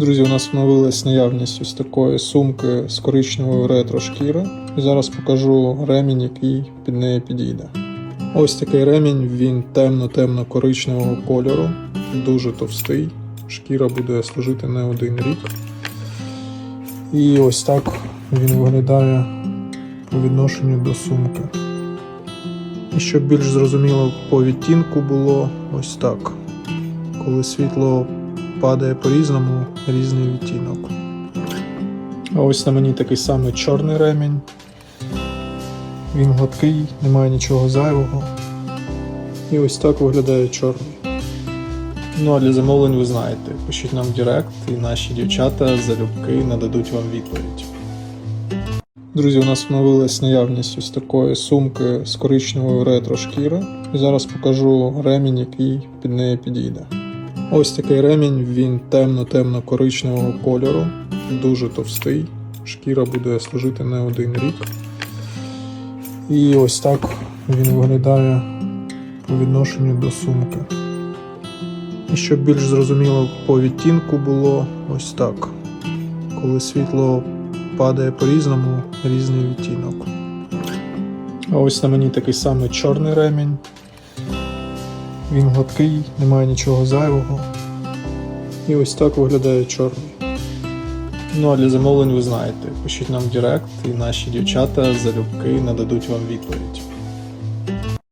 Друзі, у нас встановилась наявність ось такої сумки з коричневою ретро шкіри. І зараз покажу ремінь, який під неї підійде. Ось такий ремінь, він темно-темно коричневого кольору, дуже товстий. Шкіра буде служити не один рік. І ось так він виглядає по відношенню до сумки. І щоб більш зрозуміло по відтінку було ось так. Коли світло падає по-різному, різний відтінок. А ось на мені такий самий чорний ремінь. Він гладкий, немає нічого зайвого. І ось так виглядає чорний. Ну а для замовлень ви знаєте, пишіть нам в Директ, і наші дівчата залюбки нададуть вам відповідь. Друзі, у нас встановилась наявність ось такої сумки з коричневою ретро шкіри. І зараз покажу ремінь, який під неї підійде. Ось такий ремінь, він темно-темно коричневого кольору, дуже товстий. Шкіра буде служити не один рік. І ось так він виглядає по відношенню до сумки. І щоб більш зрозуміло по відтінку було ось так. Коли світло падає по-різному, різний відтінок. А ось на мені такий самий чорний ремінь. Він гладкий, немає нічого зайвого. І ось так виглядає чорний. Ну а для замовлень ви знаєте, пишіть нам в Директ, і наші дівчата залюбки нададуть вам відповідь.